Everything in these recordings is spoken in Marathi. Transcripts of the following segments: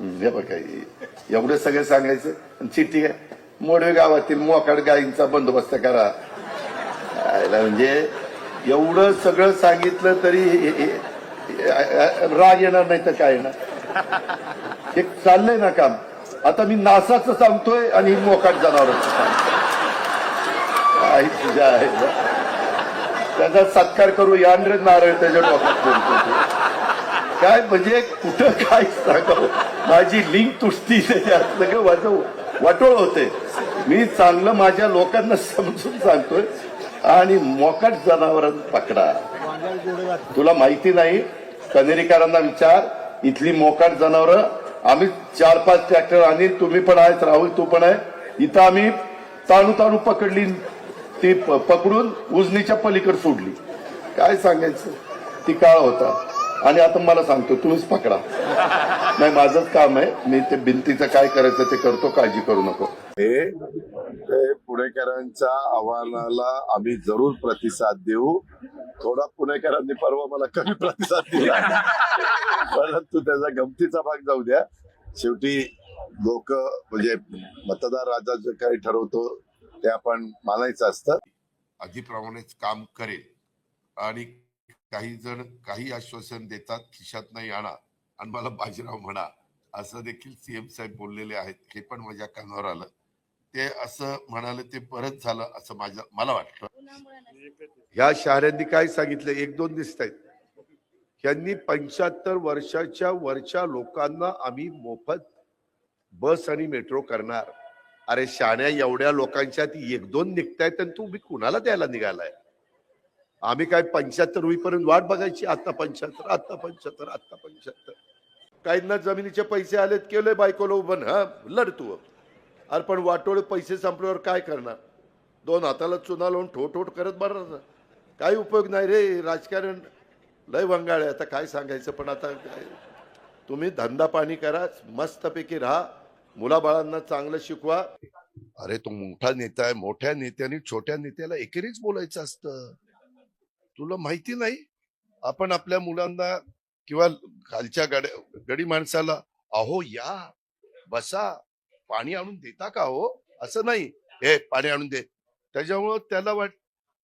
हे बघा एवढं सगळं सांगायचं. आणि चिठ्ठी मोडवे गावातील मोकाड गायींचा बंदोबस्त करा. म्हणजे एवढं सगळं सांगितलं तरी राग येणार नाही तर काय येणार? हे चाललंय ना काम. आता मी नासाचं सांगतोय आणि मोकाट जनावरांचं सांगतो आई तुझ्या आहे त्याचा सत्कार करू यांद्र नारळ त्याच्या डोक्यात बोलतो काय म्हणजे कुठं काय सांगावं? माझी लिंक तुटती सगळं माझं वाटोळ होते मी चांगलं माझ्या लोकांना समजून सांगतोय आणि मोकाट जनावरांना पकडा. तुला माहिती नाही कनेरीकरांना विचार इथली मोकाट जनावर आम्ही चार पाच ट्रॅक्टर आणि तुम्ही पण आहेत राहुल तू पण आहे. इथं आम्ही ताणू ताणू पकडली ती प- पकडून उजनीच्या पलीकडे सोडली. काय सांगायचं? ती काळ होता. आणि आता मला सांगतो तुम्हीच पकडा. नाही माझंच काम आहे. मी ते भिंतीचं काय करायचं ते करतो काळजी करू नको. हे ते पुणेकरांच्या आव्हानाला आम्ही जरूर प्रतिसाद देऊ. थोडा पुणेकरांनी परवा मला कमी प्रतिसाद दिला. परंतु त्याचा गमतीचा भाग जाऊ द्या. शेवटी लोक म्हणजे मतदार राजा जे काही ठरवतो ते आपण मानायचं असतं. आधीप्रमाणेच काम करेल. आणि काही जण काही आश्वासन देतात खिशात नाही आणा आणि मला बाजीराव म्हणा असं देखील सीएम साहेब बोललेले आहेत. हे पण माझ्या कानावर आलं. ते असं म्हणाले ते परत झालं असं माझं मला वाटलं. ह्या शहरांनी काय सांगितलं? एक दोन दिसत आहेत यांनी पंच्याहत्तर वर्षाच्या वरच्या लोकांना आम्ही मोफत बस आणि मेट्रो करणार. अरे शाण्या एवढ्या लोकांच्या ती एक दोन निघतायत आणि तू मी कुणाला द्यायला निघालाय? आम्ही काय पंच्याहत्तर होईपर्यंत वाट बघायची. आता पंच्याहत्तर आता पंच्याहत्तर आता पंच्याहत्तर. काहींना जमिनीचे पैसे आलेत केले बायकोला उभं. हा लढतो. अरे पण वाटोळे पैसे संपल्यावर काय करणार? दोन हाताला चुना लावून ठोठोट करत बरं. काही उपयोग नाही रे राजकारण लय वंगाळ आहे. आता काय सांगायचं पण आता काय? तुम्ही धंदा पाणी करा मस्तपैकी राहा. मुलाबाळांना चांगलं शिकवा. अरे तो मोठा नेता आहे. मोठ्या नेत्याने छोट्या नेत्याला एकेरीच बोलायचं असतं. तुला माहिती नाही? आपण आपल्या मुलांना किंवा खालच्या गड्या गडी माणसाला अहो या बसा पाणी आणून देता का हो? असं नाही. हे पाणी आणून दे. त्याच्यामुळं त्याला वाट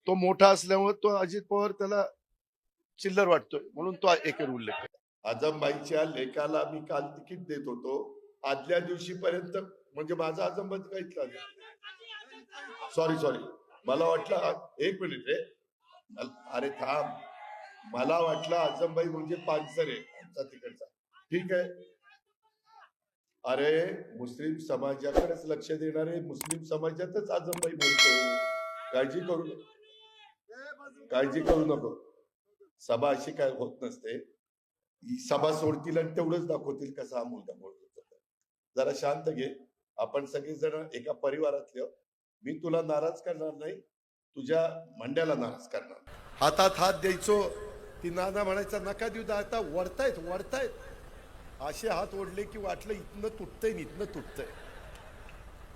तो मोठा असल्यामुळे तो अजित पवार त्याला चिल्लर वाटतोय म्हणून तो एक उल्लेख आजमबाईच्या लेखाला मी काल तिकीट देत होतो. आदल्या दिवशी पर्यंत म्हणजे माझा आजमबाई काहीच सॉरी सॉरी मला वाटलं एक मिनिट रे. अरे थांब. मला वाटलं आजमबाई म्हणजे पानसर आहे आमचा तिकडचा. ठीक आहे. अरे मुस्लिम समाजाकडेच लक्ष देणारे मुस्लिम समाजातच आजमबाई बोलतो. काळजी करू नको. काळजी करू नको. सभा अशी काय होत नसते. सभा सोडतील आणि तेवढंच दाखवतील कसा हा मुलगा बोलतो. जरा शांत घे. आपण सगळेजण एका परिवारातले मी तुला नाराज करणार नाही. तुझ्या मंड्याला नाराज करणार. हातात हात द्यायचो. ती नाना म्हणायचा नका देऊ दा आता वरतायत वरतायत. असे हात ओढले की वाटलं इथनं तुटतंय इथनं तुटतंय.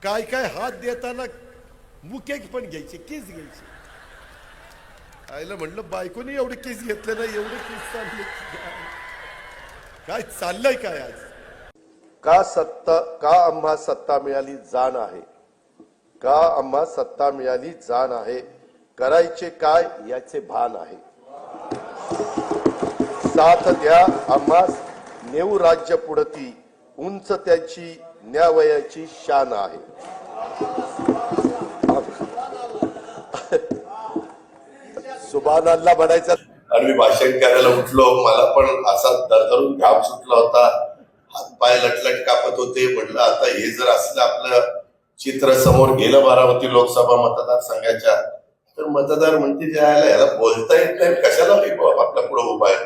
काय काय हात देताना मुके पण घ्यायचे केस घ्यायचे. आईला म्हणलं बायकोनी एवढे केस घेतले ना एवढे केस चालले. काय चाललंय काय आज? का सत्ता का आम्हा सत्ता मिळाली जाण आहे? का आम्हा सत्ता मिळाली जाण आहे? करायचे काय याचे भान आहे. साथ द्या आम्हा नेऊ राज्य पुढती. उंच त्याची न्यावयाची शान आहे. सुभानाला म्हणायचा आणि मी भाषण करायला उठलो. मला पण असा दरदरून घाम सुटला होता. हातपाय लटलट कापत होते. म्हटलं आता हे जर असलं आपलं चित्र समोर गेलं बारामती लोकसभा मतदारसंघाच्या तर मतदार म्हणते जायला याला बोलता येत नाही. कशाला हे आपला पुढे उभा आहे.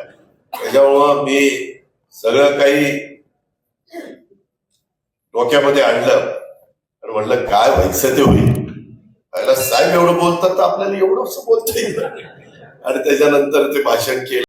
त्याच्यामुळं मी सगळं काही डोक्यामध्ये आणलं. आणि म्हटलं काय व्हायचं ते होईल? पहिला साहेब एवढं बोलतात तर आपल्याला एवढं बोलता येईल आणि त्याच्यानंतर ते भाषण केलं.